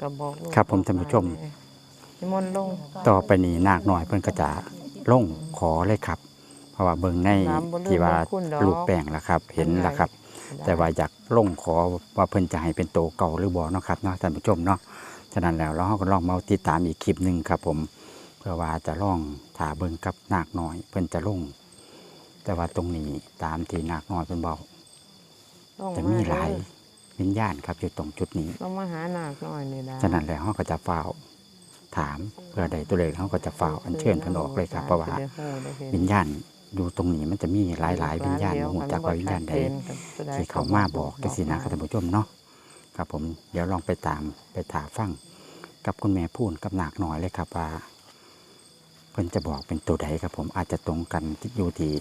ก็บอกลูกครับผมท่านผู้ชม นิมนต์ลงต่อไปนี้นาคน้อยเพิ่นก็จะลงขอเลยครับ เพราะว่าเบิ่งในถามบ่ลืมที่ว่าบุญคุณดอกลูกแป้งแล้วครับ เห็นแล้วครับ แต่ว่าอยากลงขอว่าเพิ่นจะให้เป็นโตเก่าหรือบ่เนาะครับเนาะท่านผู้ชมเนาะฉะนั้นแล้วเราก็ลองมาติดตามอีกคลิปหนึ่งครับ ผม เพื่อว่าจะลองถาเบิ่งกับนาคน้อย เพิ่นจะลง แต่ว่าตรงนี้ตามที่นาคน้อยเพิ่นบอก ลงจะมีหลาย วิญญาณครับอยู่ตรงจุดนี้ลงมาหานาคน้อยนี่ได้ฉะนั้นแล้วเขาก็จะเฝ้าถามเพื่อใดตัวเลขเขาก็จะเฝ้าอัญเชิญเพิ่นออกเลยครับเพราะว่าวิญญาณอยู่ตรงนี้มันจะมีหลาย ๆ วิญญาณหูจักว่าวิญญาณใดที่เขามาบอกจังซี่นะครับท่านผู้ชมเนาะครับผมเดี๋ยวลองไปตามไปถามฟังกับคุณแม่พูนกับนาคน้อยเลยครับว่าเพิ่นจะบอกเป็นตัวใดครับผมอาจจะตรงกันที่อยู่ที่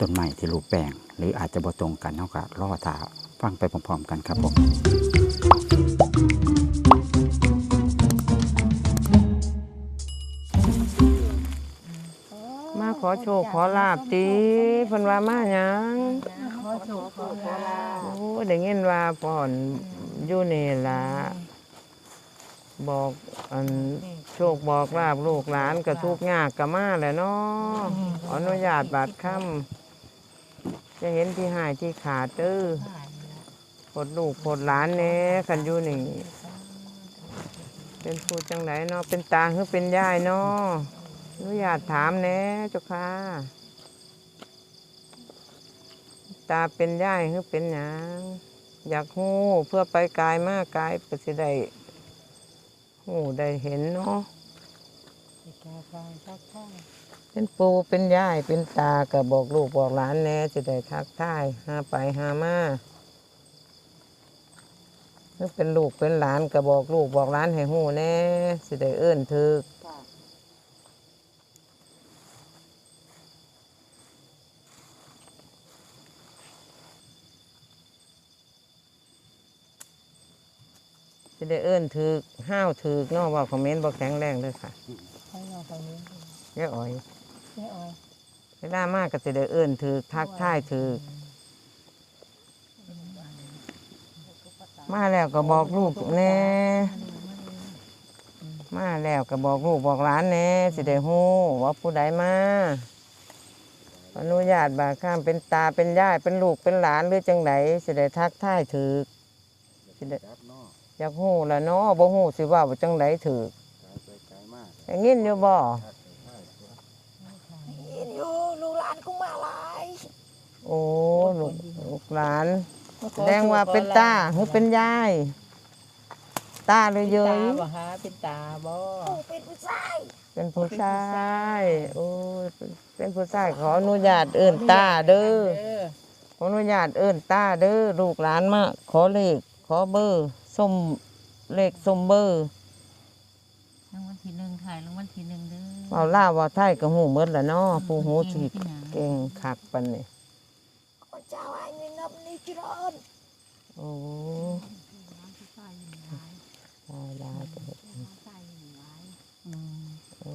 ต้นไม้ที่รูปแปลงหรืออาจจะบ่ตรงกันเนาะก็รอถา ฟังไปพร้อมๆกันครับผมมาขอโชคขอลาบตีเพิ่นว่ามาหยังขอโชคขอลาโอ้ได้ยินว่าพ่อนอยู่นี่ล่ะบอกอันโชคบอกลาบลูกหลานก็ทุกข์ยากก็มาแหละเนาะขออนุญาตบาดค่ำจะเห็นที่หายที่ขาดเด้อ ผดลูกผดหลานแหน่คันอยู่นี่ เป็นผู้จังไหนเนาะเป็นตาหรือเป็นยายเนาะอนุญาตถามแหน่เจ้าค่ะ ตาเป็นย่ายคือเป็นหยังอยากหู้เพื่อไปกายมากกายก็สิได้หูได้เห็นเนาะเป็นปูเป็นย่ายเป็นตาก็บอกลูกบอกหลานแหน่สิได้ทักทายหาไปหามา ถ้าเป็นลูกเป็นหลานก็บอกลูกบอกหลานให้หู้แหน่สิได้เอื้นถึกสิได้เอื้นถึกห้าวถึกเนาะว่าคอมเมนต์บอกแข็งแรงเลยค่ะให้เราไปนี้เยอะอ่อย แม่อ้อย เวลามากก็สิได้เอื้นถึกทักทายถึก มาแล้วก็บอกลูกแน่มาแล้วก็บอกลูกบอกหลานแน่สิได้ฮู้ว่าผู้ใดมาอนุญาตบาดข้ามเป็นตาเป็นย่ายเป็นลูกเป็นหลานหรือจังไดสิได้ทักทายถึกสิได้อยากฮู้ละเนาะบ่ฮู้สิว่าว่าจังไดถึกอย่างงี้อยู่บ่ยินอยู่ลูกหลานกูมาหลายโอ้ลูกลูกหลาน แสดงว่าเป็นตาหรือเป็นยาย ตาเลยเยตาอะบ่ฮะเป็นตาบ่กูเป็นผู้ชายเป็นผู้ชายโอ้ยเป็นผู้ชายขออนุญาตเอิ้นตาเด้อเด้อขออนุญาตเอิ้นตาเด้อลูกหลานมาขอเลขขอเบอร์ส้มเลขส้มเบอร์รางวัลที่หนึ่งถ่ายรางวัลที่หนึ่งเด้อเว้าล่าวเว่าไทยก็ฮู้หมดละเนาะผู้หูสิเก่งคักปานนี้ข้าเจ้าให้มี นับนี้เจริญโอ้ได้ได้ก็เฮ็ดอืมโอ้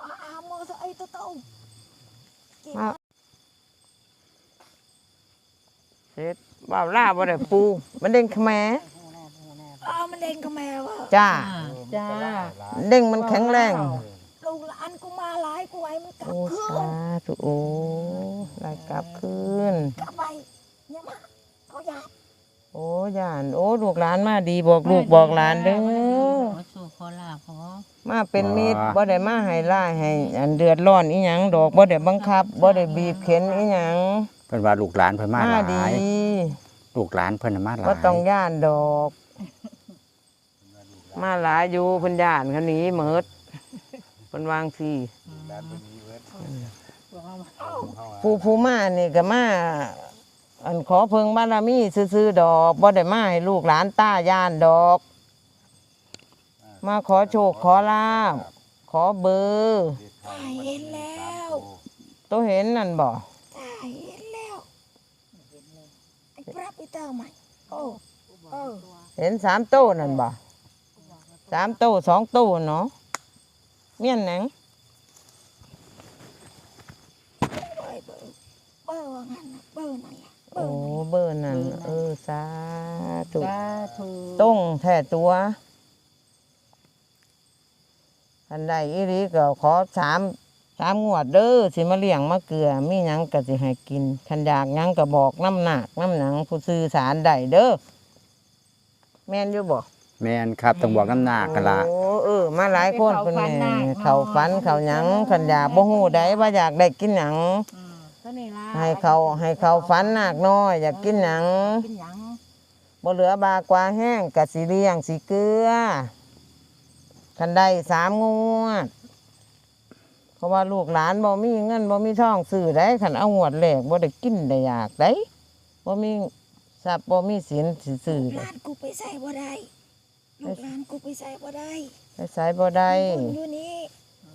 อาอามือสไอ้ตัวโตมาเสร็จเว้าล่าบ่ได้ปู มันเด้งแขมอามันเด่นกับแมว่าจ้า จ้า เด้งมันแข็งแรง โอ้คืสานธุโอ้ได้กลับคืนกลับไปเนี่ยมาเขาอยากโอ้ย่าน โอ้ลูกหลานมาดีบอกลูกบอกหลานเด้อขอสู่ขอลาขอมาเป็นมิตรบ่ได้มาให้ล่ายให้อันเดือดร้อนอีหยังดอกบ่ได้บังคับบ่ได้บีบเข็นอีหยังเพิ่นว่าลูกหลานเพิ่นมาหมาลาดียลูกหลานเพิ่นน่ะมาหลายบ่ต้องย่านดอก มาหลายอยู่เพิ่นย่านเขาหนีหมดเพิ่นวางที ผู้ผู้มานี่ก็มาอันขอเพิงบารมีซื่อๆดอกบ่ได้มาให้ลูกหลานต้าย่านดอก มาขอโชคขอลาบขอเบอร์ตาเห็นแล้วตัวเห็นนั่นบ่ตาเห็นแล้วไอ้พระปีเตอร์ใหม่โอ้เออเห็นสามโต้นั่นบ่สามโต้สองโต้เนาะเมียนหนัง เบอร์เบอร์เบอร์ว่างั้นนะเบอร์นั่นแหละโอ้เบอร์นั่นเออสาธุสาธุต้งแท้ตัวอันใดอีหลีก็ขอสามสามงวดเด้อสิมาเลี้ยงมาเกลือมีหยังก็สิให้กินคันอยากหยังก็บอกน้ำหนักน้ำหนังผู้สื่อสารได้เด้อแม่นอยู่บ่แม่นครับต้องบอกน้ำหนักกันละโอ้เออมาหลายคนเพิ่นแม่เขาฝันเขาหยังคันอยากบ่ฮู้ได้ว่าอยากได้กินหยัง อืม เท่านี้ล่ะให้เขาให้เขาฝันหนักน้อย อยากกินหยังกินหยังบ่เหลือบากว่าแห้งกะสิเลี้ยงสิเกลือคันได้สามงวด เพราะว่าลูกหลานบ่มีเงินบ่มีทองซื้อได้คันเอางวดแรกบ่ได้กินได้อยากได้บ่มีทรัพย์บ่มีสินสิซื้อลูกหได้ลานกูไปใส่บ่ได้ลูกหลานกูไปใส่บ่ได้ไปใช้บ่ได้คนอยู่นี่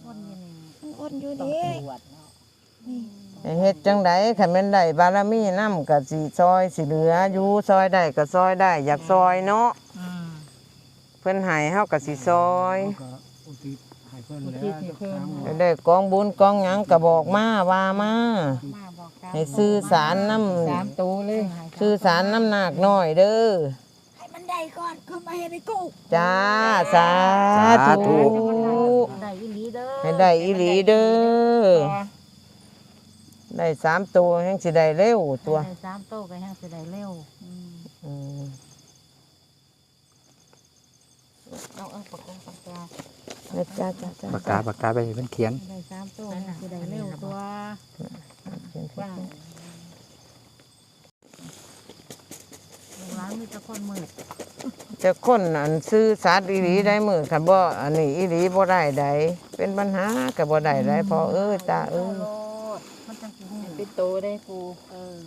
คนอยังนี่มันคนอยู่ต้องนี่ตรวจเนาะนี่ให้ เฮ็ดจังไดคันแม่นได้บารมีนำก็สิซอยสิเหลืออยู่ซอยได้ก็ซอยได้ อยากซอยเนาะอืมเพิ่นให้เฮาก็สิซอยอุทิศให้เพิ่นอุแล้ทิศวให้เพิ่นให้ได้กองบุญกองหยังก็บอกมาว่ามามาบอกกล่าวให้ซื้อสารน้สามตัวเลยำซื้อสารน้ำหนักน้อยเด้อให้มันได้ก่อนคือมาให้ได้กูจ้าสาธุได้อีหลีเด้อให้ได้อีหลีเด้อ ได้สามตัวแห่งสิได้เร็วตัวได้สามโต๊ะก็แห้งสิได้เร็วอืมอืมเอาเอาปากกาปากกานะจ้าจ้าจ้าปากกาปากกาไปเพิ่นเขียนได้สามโต๊ะแห้งสิได้เร็วตัวว่าลูกหลานมีแต่คนมืดจะคนอันซื้อสัตว์อีหลีได้มือคันบ่อันนี้อีหลีบ่ได้ใดเป็นปัญหาก็บ่ได้ได้พอเอ้ยตาเอ้ย โลดมันจังสิฮู้ เป็นโตได้กูเออ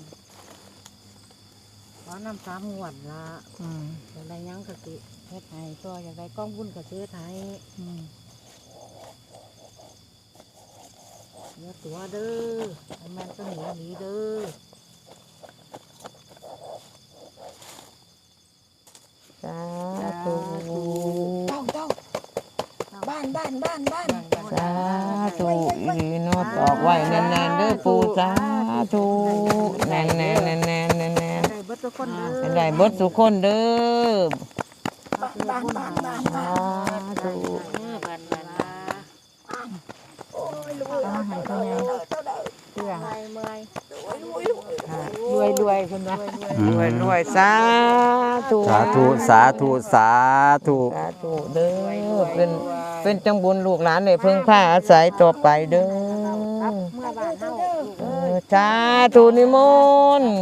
ขอน้ำสามหวดละอืมอยากได้หยังกะสิเฮ็ดให้ตัวอยากได้กล้องบุญกะซื้อไทยอืมเดี๋ยวตัวเด้อให้แม่นก็หนีหนีเด้อสาธุเต้าเต้าบ้านบ้านบ้านบ้าน สาธุอีหลีเนาะตอกไว้แน่น ๆเด้อปู่สาธุแน่นแน่นแน่นแน่นๆได้เบิดทุกคนเด้อเป็นไรเบิดสุกคนเด้อบ้านบ้านบ้านบ้านบ้านสาธุเออบันบันลาโอ้ยรวยเอาให้เท่าใดเท่าใดเพื่อให้เมื่อยรวยรวยรวยรวยคนละรวยรวยสาธุสาธุสาธุสาธุสาธุเด้อเป็นเป็นจังบุญลูกหลานได้เพิ่งพาอาศัยต่อไปเด้อ เมื่อบ้านเฮาลูก เออสาธุนิมนต์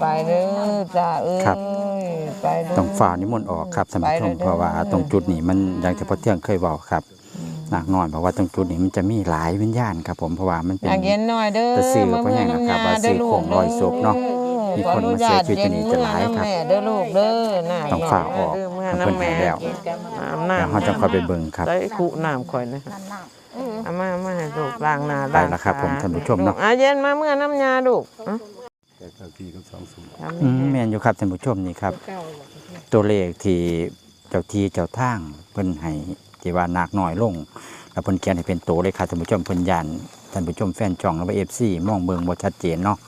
ไปเด้อจ้าเอ้ยไปเด้อ ต้องฝ่านิมนต์ออกครับท่านผู้ชมไปเลยเด้อเพราะว่าตรงจุดนี้มันอย่างที่พ่อเที่ยงเคยบอกครับหนักน้อยเพราะว่าตรงจุดนี้มันจะมีหลายวิญญาณครับผมเพราะว่ามันเป็น อยากเย็นหน่อยเด้อแต่สื่อก็ยังนะครับว่าสื่อของรอยศพเนาะมีคนมาเสียชีวิตที่นี่จะหลายครับแม่เด้อลูกเด้อน่ะต้องฝากออก เด้ อเมื่อเพิ่นน้ำแม่ให้แล้ว อาบแล้วน้ำเขาจะเข้าไปเบิ่งครับใส่ขุน้ำข่อยนะนั่นน่ะเอามามาให้ลูกล้างหน้าไปแล้วครับผมท่านผู้ชมเนาะอะเย็นมาเมื่อน้ำยาลูกอะแต่ก็พี่กับสองศูนย์ ทำอืนี่มแม่นอยู่ครับท่านผู้ชมนี่ครับเก่าตัวเลขที่เจ้าที่เจ้าทางเพิ่นให้ที่ว่านักน้อยลง แล้วเพิ่นเขียนให้เป็นตัวเลยครับท่านผู้ชมเพิ่นยันท่านผู้ชมแฟนช่องแล้วว่า FC มองเบิ่งบ่ชัดเจนเนาะ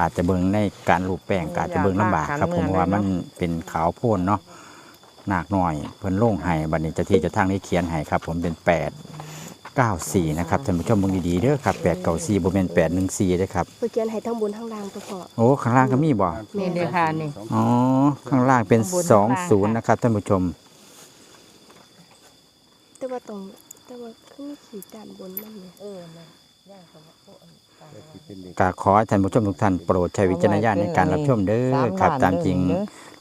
อาจจะเบิ่งในการรูปแป้งก็อาจจะเบิ่งลำบากครับผมเพราะว่ามันเป็นขาวโพลนเนาะ นักน้อย เพิ่นลงให้บัดนี้เจ้าที่เจ้าทางได้เขียนให้ครับ ผมเป็น 8 94 นะครับท่านผู้ชมเบิ่งดีๆเด้อครับ8 94บ่แม่น814เด้อครับ เพื่อเขียนให้ทั้งบนทั้งล่างตัวพอ โอ้ข้างล่างก็มีบ่นี่เด้อค่ะนี่ อ๋อข้างล่างเป็น ข้างบนข้างล่างค่ะ 20 นะครับท่านผู้ชม แต่ว่าตรงแต่ว่าคือมีขีดด้านบนนั่นเนี่ยเออนะย่างเขาบอก โอ้อันตายแล้วที่เป็นเด็กกาขอให้ท่านผู้ชมทุกท่านโปรดใช้วิจารณญาณในการรับชมเด้อครับตามจริง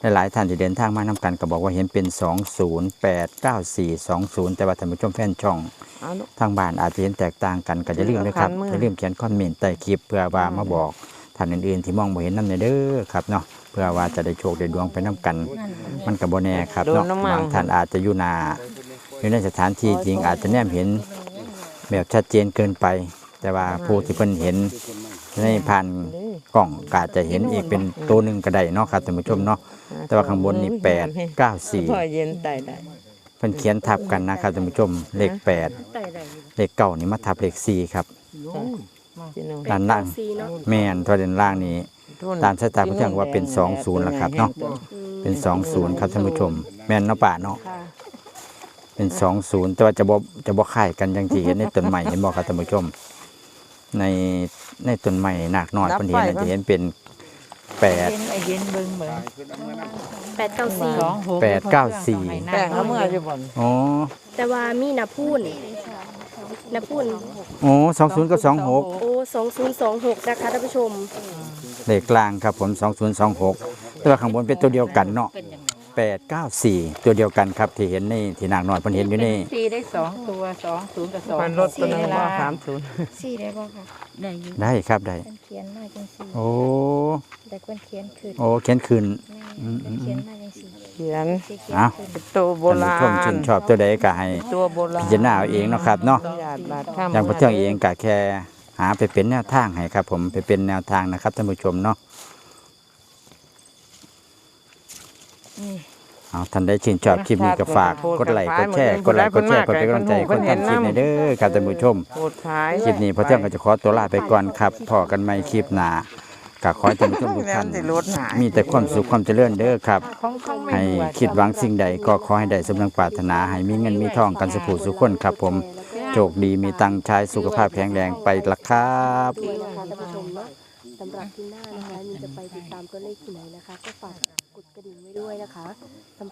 หลายๆท่านที่เดินทางมานำกันก็บอกว่าเห็นเป็น 2089420แต่ว่าท่านผู้ชมแฟนช่องเอาลูกทางบ้านอาจจะเห็นแตกต่างกันก็จะลืมนะครับเอาขันมือจะลืมเขียนคอมเมนต์ใต้คลิปเพื่อว่ามาบอกท่านอื่นๆที่มองบ่เห็นนำเด้อครับเนาะเพื่อว่าจะได้โชคได้ดวงไปนํกัน มันก็บ่แน่ครับเนาะบางท่านอาจจะอยู่หนาอยู่ในสถานที่จริงอาจจะแนมเห็นแบบชัดเจนเกินไป แต่ว่าผู้ที่เพิ่นเห็นในผ่านกล่องกาจจะเห็นอีกเป็นตัวหนึ่งก็ได้เนาะครับท่านผู้ชมเนาะแต่ว่าข้างบนนี่แปดเก้าสี่พอเย็นได้ได้เพิ่นเขียนทับกันนะครับท่านผู้ชมเลขแปดตายได้เลขเก้านี่มาทับเลขสี่ครับพี่น้องด้านล่างแม่นตัวเด่นล่างนี้ตามสายตาผู้เที่ยงว่าเป็นสองศูนย์ละครับเนาะเป็นสองศูนย์ครับท่านผู้ชม แม่นเนาะป่าเนาะเป็นสองศูนย์แต่ว่าจะบ่จะบ่คล้ายกันอย่างที่เห็นในต้นใหม่เห็นบ่ครับท่านผู้ชม ในในต้นใหม่หนักน้อยเพิ่นเห็นน่ะจะเห็นเป็นแปดเย็นไอเย็นเบิ่งเบิ่งแปดเก้าสี่สองหกแปดเก้าสี่แป้งเอาเมื่ออยู่บ่นอ๋อแต่ว่ามีนาพูนนาพูนโอ้สองศูนย์กับสองหกโอ้สองศูนย์สองหกนะคะท่านผู้ชมเลขกลางครับผมสองศูนย์สองหกแต่ว่าข้างบนเป็นตัวเดียวกันเนาะ แปดเก้าสี่ตัวเดียวกันครับ ที่เห็นในที่นางนอนเพิ่นเห็นอยู่นี่สี่ได้สองตัวสองศูนย์กับสองมันลดตัวนึงว่าสามศูนย์สี่ได้บ่ค่ะได้อยู่ได้ครับได้เพิ่นเขียนมาจังสี่โอ้แต่เพิ่นเขียนขึ้นโอ้เขียนคืนแม่อืมเพิ่นเขียนมาจังสี่เขียนสี่เขียนอ้าวขึ้นเป็นตัวโบท่านผู้ราชมณชื่นชอบตัวใดก็ให้ตัวโบราณพิจารณาเอาเองเนาะครับเนาะ ญาติบาดข้ามอย่างพระเที่ยงเองก็แค่หาไปเป็นแนวทางให้ครับ ผมไปเป็นแนวทางนะครับท่านผู้ชมเนาะ เอาท่านได้ชื่นชอบคลิปนี้ก็ฝากกดไลค์กดแชร์กดไลค์กดแชร์กดเป็นกำลังใจคนทำคลิปในเด้อครับท่านผู้ชมโหดท้ายคลิปนี้พระเที่ยงก็จะขอตัวลาไปก่อนครับพอกันใหม่คลิปหน้าก็ขอให้ท่านผู้ชมทุกท่านแล้วสิลดหายมีแต่ความสุขความเจริญเด้อครับของของไม่ให้รู้ว่าคิดหวังสิ่งใดก็ขอให้ได้สมดังปรารถนา ให้มีเงินมีทองกันสุขสุขคนครับ ผมโชคดีมีตังค์ใช้สุขภาพแข็งแรงไปละครับด้วยนะคะท่านผู้ชมเนาะสำหรับที่หน้านะคะมีจะไปติดตามตัวเลขที่ไหนนะคะก็ฝาก กดกระดิ่งไว้ด้วยนะคะสำหรับ